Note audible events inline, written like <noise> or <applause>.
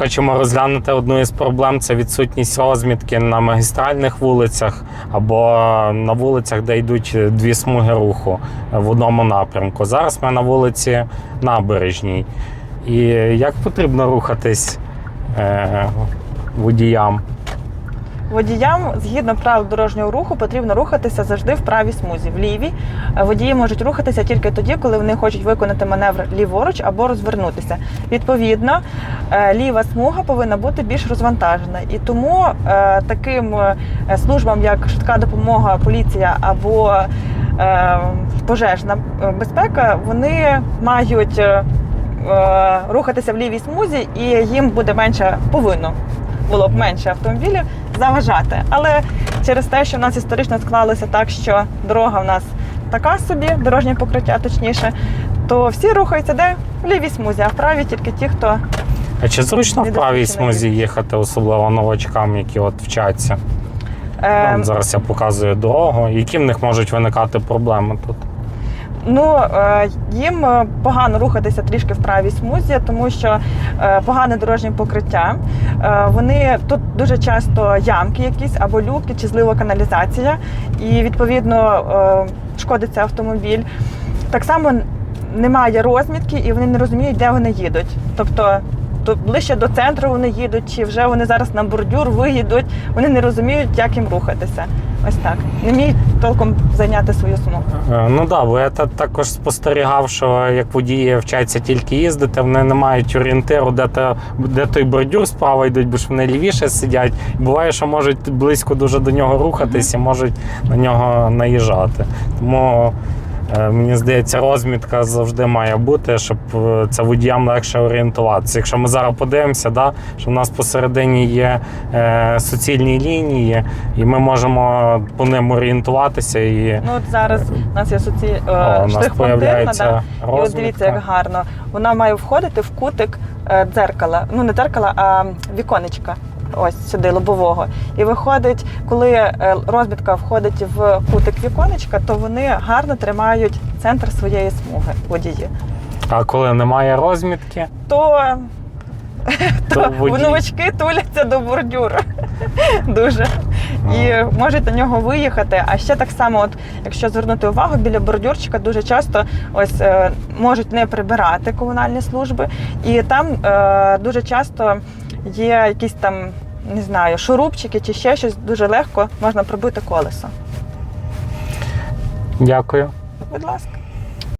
хочемо розглянути одну із проблем це відсутність розмітки на магістральних вулицях або на вулицях, де йдуть дві смуги руху в одному напрямку. Зараз ми на вулиці Набережній. І як потрібно рухатись е, водіям? Водіям згідно правил дорожнього руху потрібно рухатися завжди в правій смузі. В лівій Е, водії можуть рухатися тільки тоді, коли вони хочуть виконати маневр ліворуч або розвернутися. Відповідно, е, ліва смуга повинна бути більш розвантажена. І тому е, таким службам, як швидка допомога, поліція або пожежна безпека, вони мають рухатися в лівій смузі, і їм буде менше повинно було б менше автомобілів заважати. Але через те, що в нас історично склалося так, що дорога в нас така собі, дорожнє покриття точніше, то всі рухаються де в лівій смузі, а в правій тільки ті, хто А чи зручно в правій смузі їхати, особливо новачкам, які от вчаться? е, зараз я показую дорогу. Які в них можуть виникати проблеми тут? Ну е, їм е, погано рухатися трішки в правій смузі, тому що е, погане дорожнє покриття. Вони тут дуже часто ямки, якісь або люки, чи злива каналізація, і відповідно шкодиться автомобіль. Так само немає розмітки, і вони не розуміють, де вони їдуть. Тобто. То ближче до центру вони їдуть, чи вже вони зараз на бордюр виїдуть. Вони не розуміють, як їм рухатися. Ось так. Не вміють толком зайняти свою сумку. Е, Ну да, бо я та- також спостерігав, що як водії вчаться тільки їздити, вони не мають орієнтиру, де, та, де той бордюр справа йдуть, бо ж вони лівіше сидять. Буває, що можуть близько дуже до нього рухатись і можуть на нього наїжджати. Тому мені здається, розмітка завжди має бути, щоб е, це водіям легше орієнтуватися. Якщо ми зараз подивимося, да, що в нас посередині є е, суцільні лінії, і ми можемо по ним орієнтуватися і. Ну от зараз у нас є соці... О, штрих-пантина, появляється да. і от дивіться, як гарно. Вона має входити в кутик е, дзеркала. Ну не дзеркала, а віконечка. Ось сюди лобового. І виходить, коли е, розмітка входить в кутик віконечка, то вони гарно тримають центр своєї смуги водії. А коли немає розмітки, То, то новачки туляться до бордюра. <laughs> Дуже. І можуть на нього виїхати. А ще так само, от якщо звернути увагу, біля бордюрчика дуже часто ось е, можуть не прибирати комунальні служби, і там е, дуже часто є якісь там. Не знаю, шурупчики чи ще щось дуже легко можна пробити колесо. Дякую. Будь ласка.